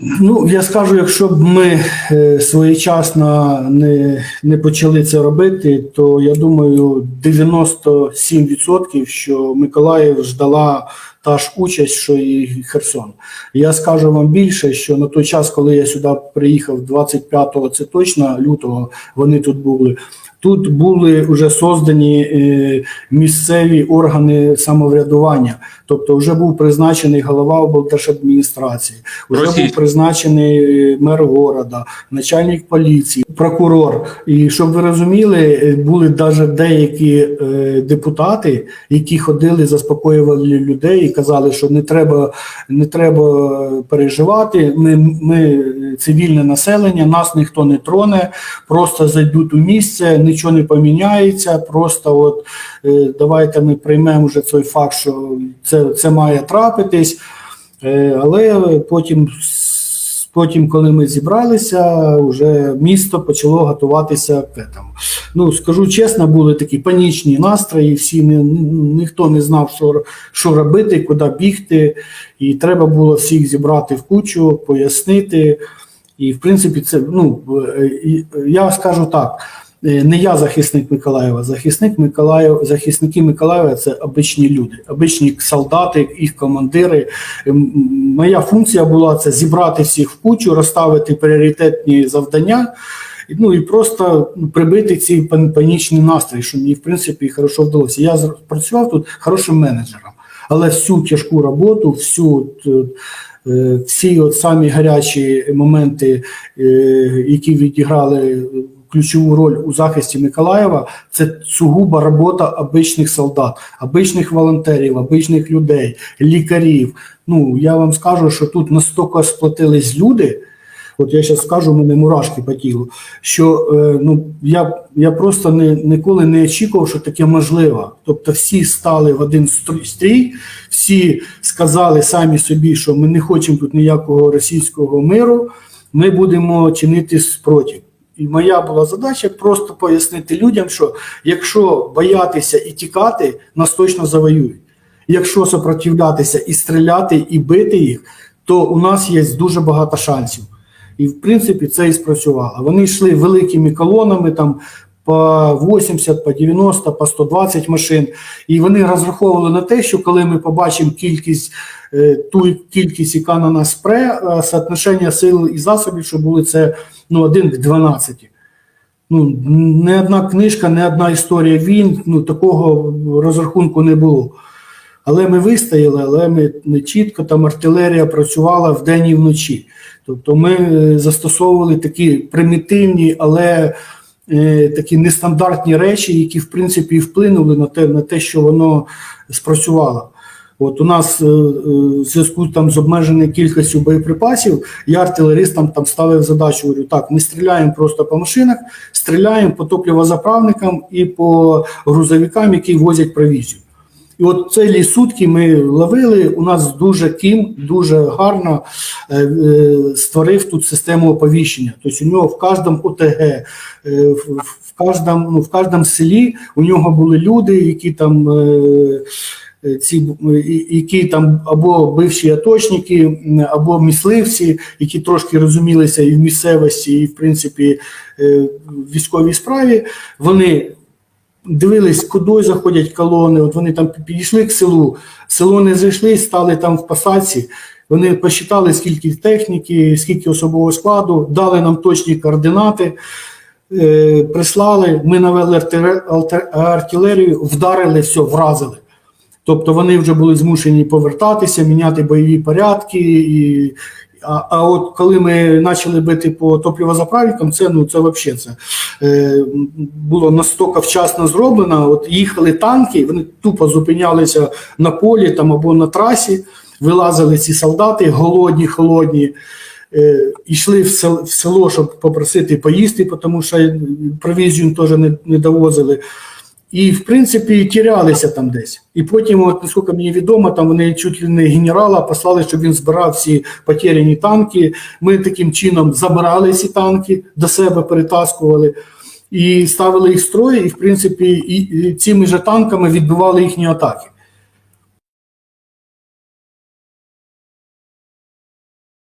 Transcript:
Ну, я скажу, якщо б ми е, своєчасно не, не почали це робити, то я думаю, 97% що Миколаїв ждала та ж участь, що і Херсон. Я скажу вам більше, що на той час, коли я сюди приїхав, 25-го, це точно лютого, вони тут були. Тут були вже создані е, місцеві органи самоврядування, тобто вже був призначений голова облдержадміністрації, вже був призначений е, мер города, начальник поліції, прокурор. І щоб ви розуміли, е, були навіть деякі е, депутати, які ходили, заспокоювали людей казали, що не треба, не треба переживати. Ми, ми цивільне населення, нас ніхто не троне, просто зайдуть у місце, нічого не поміняється. Просто от е, давайте ми приймемо вже цей факт, що це, це має трапитись. Е, Але потім, потім, коли ми зібралися, вже місто почало готуватися к этому. Ну, скажу чесно, були такі панічні настрої, всі не, ніхто не знав, що, що робити, куди бігти. І треба було всіх зібрати в кучу, пояснити. І, в принципі, це ну, е, я скажу так. е, Не я захисник Миколаєва, захисник Миколаєва, захисники Миколаєва це обичні люди, обичні солдати, їх командири. Моя функція була це зібрати всіх в кучу, розставити пріоритетні завдання. Ну і просто ну, прибити ці пан- панічні настрої, що мені в принципі хорошо вдалося. Я працював тут хорошим менеджером, але всю тяжку роботу, всю е, всі от самі гарячі моменти, е, які відіграли ключову роль у захисті Миколаєва, це сугуба робота обичних солдат, обичних волонтерів, обичних людей, лікарів. Ну я вам скажу, що тут настільки сплотились люди. От я зараз скажу, у мене мурашки по тілу. Що е, ну я, я просто не, ніколи не очікував, що таке можливо. Тобто, всі стали в один стрій- всі сказали самі собі, що ми не хочемо тут ніякого російського миру, ми будемо чинити спротив. І моя була задача просто пояснити людям, що якщо боятися і тікати, нас точно завоюють. Якщо сопротивлятися і стріляти, і бити їх, то у нас є дуже багато шансів. І в принципі це і спрацювало. Вони йшли великими колонами, там по 80, по 90, по 120 машин. І вони розраховували на те, що коли ми побачимо кількість, е, ту кількість, яка на нас спре, е, соотношення сил і засобів, що були це ну, 1 к 12. Ну, не одна книжка, не одна історія війн, ну такого розрахунку не було. Але ми вистояли, але ми, ми чітко там артилерія працювала вдень і вночі. Тобто ми е, застосовували такі примітивні, але е, такі нестандартні речі, які в принципі вплинули на те, на те, що воно спрацювало. От у нас е, е, в зв'язку там з обмеженою кількістю боєприпасів, я артилеристам там ставив задачу, говорю, так, не стріляємо просто по машинах, стріляємо по топливозаправникам і по грузовикам, які возять провізію. І от цілі сутки ми ловили. У нас дуже кім, дуже гарно е, е, створив тут систему оповіщення. Тобто у нього в кожному ОТГ, е, в, в, кожному, ну, в кожному селі у нього були люди, які там. Е, е, ці які там або бивші аточники, або мисливці, які трошки розумілися і в місцевості, і в принципі е, в військовій справі, вони дивились, куди заходять колони. От вони там підійшли к селу, село не зайшли, стали там в посадці. Вони посчитали, скільки техніки, скільки особового складу, дали нам точні координати, е, прислали. Ми навели артилерію, вдарили, все, вразили. Тобто вони вже були змушені повертатися, міняти бойові порядки. І, а, а от коли ми почали бити по топливозаправникам, це ну це взагалі це е, було настільки вчасно зроблено. От їхали танки, вони тупо зупинялися на полі там або на трасі, вилазили ці солдати, голодні, холодні. Е, йшли в сел- в село, щоб попросити поїсти, тому що провізію теж не, не довозили. І, в принципі, тірялися там десь. І потім, от, наскільки мені відомо, там вони чуть ли не генерала послали, щоб він збирав всі потеряні танки. Ми таким чином забирали ці танки, до себе перетаскували і ставили їх в строї. і, в принципі, і, і цими же танками відбивали їхні атаки.